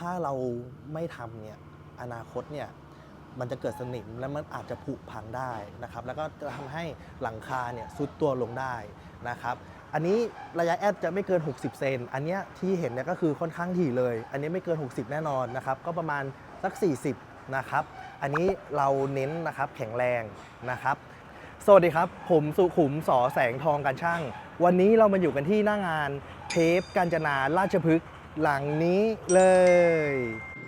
ถ้าเราไม่ทำเนี่ยอนาคตเนี่ยมันจะเกิดสนิมและมันอาจจะผุพังได้นะครับ แล้วก็จะทำให้หลังคาเนี่ยซุดตัวลงได้นะครับ อันนี้ระยะแอดจะไม่เกิน 60 เซน อันเนี้ยที่เห็นเนี่ยก็คือค่อนข้างถี่เลย อันนี้ไม่เกิน 60 แน่นอนนะครับ ก็ประมาณสัก 40 นะครับ อันนี้เราเน้นนะครับแข็งแรงนะครับ สวัสดีครับ ผมสุขุมสอแสงทองการช่าง วันนี้เรามาอยู่กันที่หน้างานเทปกาญจนาราชพฤกษ์ หลังนี้เลย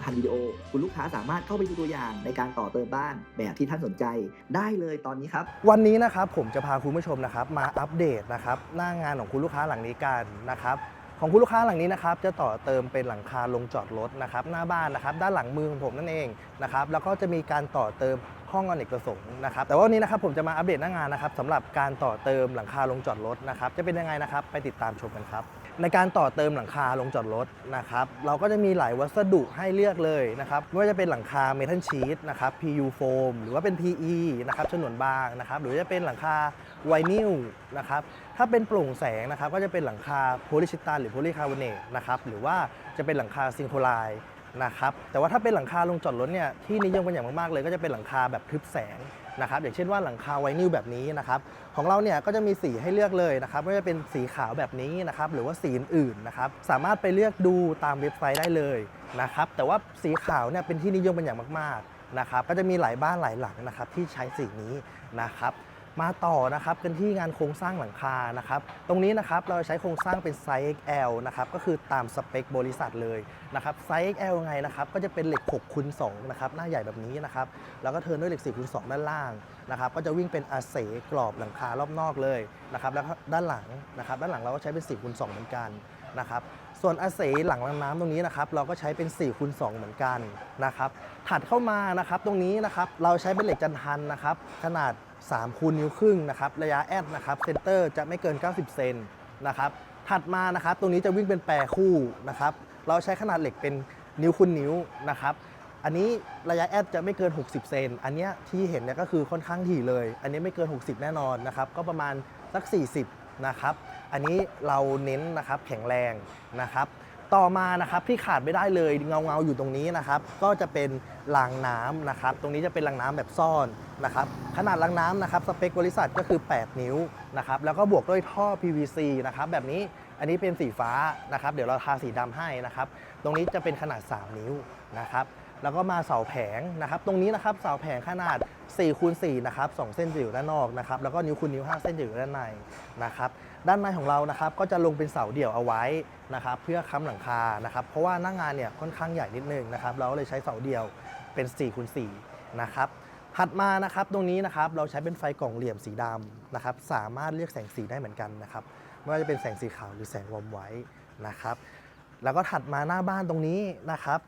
1,000วิดีโอ คุณลูกค้าสามารถเข้าไปดูตัวอย่างในการต่อเติมบ้านแบบที่ท่านสนใจได้เลยตอนนี้ครับ วันนี้นะครับผมจะพาคุณผู้ชมนะครับมาอัปเดตนะครับหน้างานของคุณลูกค้าหลังนี้กันนะครับของคุณลูกค้าหลังนี้นะครับจะต่อเติมเป็นหลังคาลงจอดรถนะครับหน้าบ้านนะครับด้านหลังมือของผมนั่นเองนะครับแล้วก็จะมีการต่อเติมห้องอเนกประสงค์นะครับแต่ว่าวันนี้นะครับผมจะมาอัปเดตหน้างานนะครับสำหรับการต่อเติมหลังคาลงจอดรถนะครับจะเป็นยังไงนะครับไปติดตามชมกันครับ ในการต่อเติมหลังคาลงจอดรถนะครับ เราก็จะมีหลายวัสดุให้เลือกเลยนะครับไม่ว่าจะเป็นหลังคาเมทัลชีตนะครับ PU โฟมหรือว่าเป็น PE นะครับฉนวนบางนะครับ หรือจะเป็นหลังคาไวนิลนะครับ ถ้าเป็นโปร่งแสงนะครับ ก็จะเป็นหลังคาโพลิชิตานหรือโพลีคาร์บอเนตนะครับ หรือว่าจะเป็นหลังคาซิงโครไลนะครับ แต่ว่าถ้าเป็นหลังคาลงจอดรถเนี่ยที่นิยมกันอย่างมากๆเลย ก็จะเป็นหลังคาแบบทึบแสง นะครับอย่างเช่นว่าหลังคาไวนิลแบบนี้นะครับของเราเนี่ยก็จะมีสีให้เลือกเลยนะครับไม่ว่าจะเป็นสีขาวแบบนี้นะครับหรือว่าสีอื่นนะครับสามารถไปเลือกดูตามเว็บไซต์ได้เลยนะครับแต่ว่าสีขาวเนี่ยเป็นที่นิยมเป็นอย่างมากๆนะครับก็จะมีหลายบ้านหลายหลังนะครับที่ใช้สีนี้นะครับ มาต่อนะครับกันที่งานโครงสร้างหลังคานะครับ ตรงนี้นะครับเราใช้โครงสร้างเป็นไซส์ XL นะครับก็คือตามสเปคบริษัทเลยนะครับไซส์ XL ยังไงนะครับก็จะเป็นเหล็ก6คูณ2นะครับหน้าใหญ่แบบนี้นะครับแล้วก็เทิร์นด้วยเหล็ก4คูณ2ด้านล่างนะครับก็จะวิ่งเป็นอาเสกรอบหลังคารอบนอกเลยนะครับแล้วด้านหลังนะครับด้านหลังเราก็ใช้เป็น4คูณ2เหมือนกัน นะครับส่วนอาเสหลังรางน้ำตรงนี้นะครับเราก็ใช้เป็น4คูณ2เหมือนกันนะครับถัดเข้ามานะครับตรงนี้นะครับเราใช้เป็นเหล็กจันทันนะครับขนาด3คูณนิ้วครึ่งนะครับระยะแอดนะครับเซนเตอร์จะไม่เกิน 90 เซนนะครับถัดมานะครับตรงนี้จะวิ่งเป็นแปรคู่นะครับเราใช้ขนาดเหล็กเป็นนิ้วคูณนิ้วนะครับอันนี้ระยะแอดจะไม่เกิน 60 เซน อันเนี้ยที่เห็นเนี่ยก็คือค่อนข้างถี่เลย อันนี้ไม่เกิน 60 แน่นอนนะครับ ก็ประมาณสัก 40 นะครับ อันนี้เราเน้นนะครับแข็งแรงนะครับ ต่อมานะครับที่ขาดไม่ได้เลยเงาเงาๆอยู่ตรงนี้นะครับ ก็จะเป็นรางน้ำนะครับ ตรงนี้จะเป็นรางน้ำแบบซ่อนนะครับ ขนาดรางน้ำนะครับสเปคบริษัทก็คือ 8 นิ้วนะครับ แล้วก็บวกด้วยท่อ PVC นะครับแบบนี้อันนี้เป็นสีฟ้านะครับ เดี๋ยวเราทาสีดำให้นะครับ ตรงนี้จะเป็นขนาด 3 นิ้วนะครับ แล้วก็มาเสาแผงนะครับตรงนี้นะครับเสาแผงขนาด4คูณ4นะครับ2เส้นจะอยู่ด้านนอกนะครับแล้วก็นิ้วคูณนิ้ว 5 เส้นจะอยู่ด้านในนะครับด้านในของเรานะครับก็จะลงเป็นเสาเดี่ยวเอาไว้นะครับเพื่อค้ำหลังคานะครับเพราะว่าหน้างานเนี่ยค่อนข้างใหญ่นิดนึงนะครับเราเลยใช้เสาเดี่ยวเป็น4คูณ4นะครับถัดมานะครับตรงนี้นะครับเราใช้เป็นไฟกล่องเหลี่ยมสีดำนะครับสามารถเลือกแสงสีได้เหมือนกันนะครับไม่ว่าจะเป็นแสงสีขาวหรือแสงวอร์มไว้นะครับแล้วก็ถัดมาหน้าบ้านตรงนี้นะครับ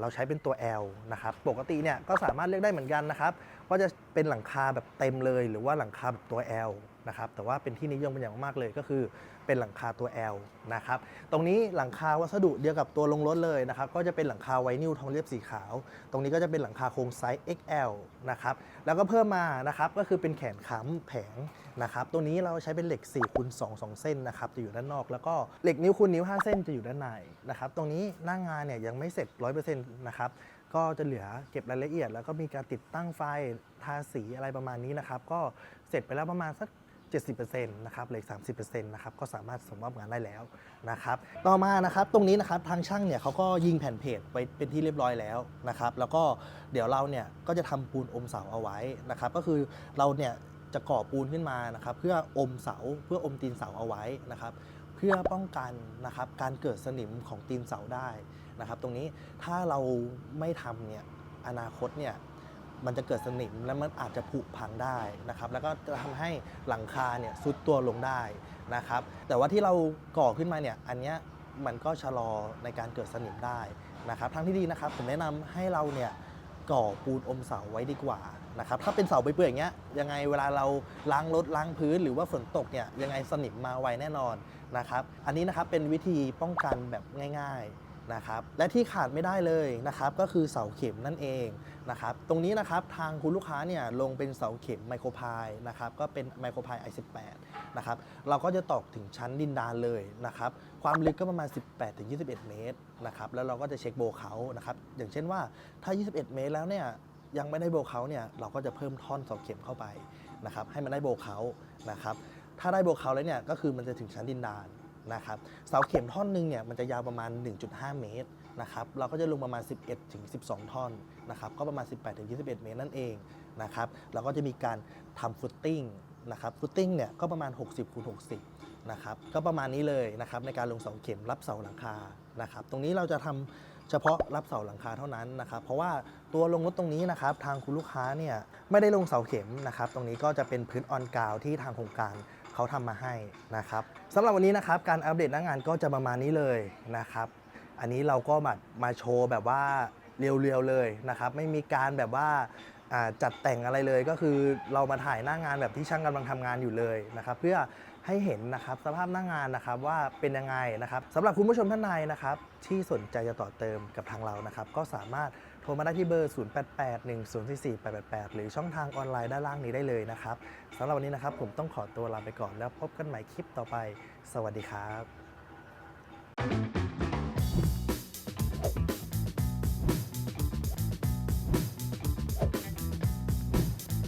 เราใช้เป็นตัว L นะครับ ปกติเนี่ยก็สามารถเลือกได้เหมือนกันนะครับ ว่าจะเป็นหลังคาแบบเต็มเลย หรือว่าหลังคาแบบตัว L นะครับ แต่ว่าเป็นที่นิยมเป็นอย่างมากเลยก็คือเป็นหลังคาตัว L นะครับ ตรงนี้หลังคาวัสดุเดียวกับตัวลงรถเลยนะครับ ก็จะเป็นหลังคาไวนิลทองเรียบสีขาว ตรงนี้ก็จะเป็นหลังคาโครงไซส์ XL นะครับ แล้วก็เพิ่มมานะครับก็คือเป็นแขนค้ำแผงนะครับ ตัวนี้เราใช้เป็นเหล็ก4คูณ2 2 เส้นนะครับจะอยู่ด้านนอก แล้วก็เหล็กนิ้วคูณนิ้ว 5 เส้นจะอยู่ด้านในนะครับ ตรงนี้หน้างงานเนี่ยยังไม่เสร็จ100นะครับก็จะเหลือเก็บรายละเอียด แล้วก็มีการติดตั้งไฟทาสีอะไรประมาณนี้นะครับ ก็เสร็จไปแล้วประมาณสัก 70%นะครับเหลืออก30%นะครับก็สามารถส่งมอบงานได้แล้วนะครับต่อมานะครับตรงนี้นะครับทางช่างเนี่ยเขาก็ยิงแผ่นเพจไปเป็นที่เรียบร้อยแล้วนะครับ แล้วก็เดี๋ยวเราเนี่ยก็จะทำปูนอมเสาเอาไว้นะครับ ก็คือเราเนี่ยจะก่อปูนขึ้นมานะครับ เพื่ออมเสาเพื่ออมตีนเสาเอาไว้นะครับ เพื่อป้องกันนะครับการเกิดสนิมของตีนเสาได้นะครับตรงนี้ถ้าเราไม่ทำเนี่ยอนาคตเนี่ยมันจะเกิดสนิมและมันอาจจะผุพังได้นะครับ แล้วก็จะทำให้หลังคาเนี่ยซุดตัวลงได้นะครับ แต่ว่าที่เราก่อขึ้นมาเนี่ยอันเนี้ยมันก็ชะลอในการเกิดสนิมได้นะครับทางที่ดีนะครับผมแนะนำให้เราเนี่ย ก่อปูนอมเสาไว้ดีกว่านะครับถ้าเป็นเสาเปื่อยๆอย่างเงี้ยยังไงเวลาเราล้างรถล้างพื้น หรือว่าฝนตกเนี่ยยังไงสนิมมาไวแน่นอนนะครับอันนี้นะครับเป็นวิธีป้องกันแบบง่าย ๆ นะครับและที่ขาดไม่ได้เลยนะครับก็คือเสาเข็มนั่นเองนะครับตรงนี้นะครับทางคุณลูกค้าเนี่ยลงเป็นเสาเข็มไมโครพายนะครับก็เป็นไมโครพาย i18 นะครับเราก็จะตอกถึงชั้นดินดานเลยนะครับความลึกก็ประมาณ 18-21 เมตรนะครับแล้วเราก็จะเช็คโบว์เขานะครับอย่างเช่นว่าถ้า 21 เมตรแล้วเนี่ยยังไม่ได้โบว์เขาเนี่ยเราก็จะเพิ่มท่อนเสาเข็มเข้าไปนะครับให้มันได้โบว์เขานะครับถ้าได้โบว์เขาแล้วเนี่ยก็คือมันจะถึงชั้นดินดาน นะครับเสาเข็มท่อนหนึ่งเนี่ยมันจะยาวประมาณ 1.5 เมตรนะครับเราก็จะลงประมาณ 11ถึง12 ท่อนนะครับก็ประมาณ 18ถึง21 เมตรนั่นเองนะครับเราก็จะมีการทำฟุตติ้งนะครับฟุตติ้งเนี่ยก็ประมาณ 60คูณ60นะครับก็ประมาณนี้เลยนะครับในการลงเสาเข็มรับเสาหลังคานะครับตรงนี้เราจะทำเฉพาะรับเสาหลังคาเท่านั้นนะครับเพราะว่าตัวลงรถตรงนี้นะครับทางคุณลูกค้าเนี่ยไม่ได้ลงเสาเข็มนะครับตรงนี้ก็จะเป็นพื้นออนกราวที่ทางโครงการ เขาทำมาให้นะครับสำหรับวันนี้นะครับการอัปเดตหน้างานก็จะประมาณนี้เลยนะครับ อันนี้เราก็มามาโชว์แบบว่าเรียวๆเลยนะครับ ไม่มีการแบบว่าจัดแต่งอะไรเลยก็คือเรามาถ่ายหน้างานแบบที่ช่างกำลังทำงานอยู่เลยนะครับเพื่อให้เห็นนะครับสภาพหน้างานนะครับว่าเป็นยังไงนะครับสำหรับคุณผู้ชมท่านใดนะครับ ที่สนใจจะต่อเติมกับทางเรานะครับ ก็สามารถ ทรมาได้ที่เบอร์ 0881044888 หรือช่องทางออนไลน์ด้านล่างนี้ได้เลยนะครับสำหรับวันนี้นะครับผมต้องขอตัวลาไปก่อนแล้วพบกันใหม่คลิปต่อไป สวัสดีครับ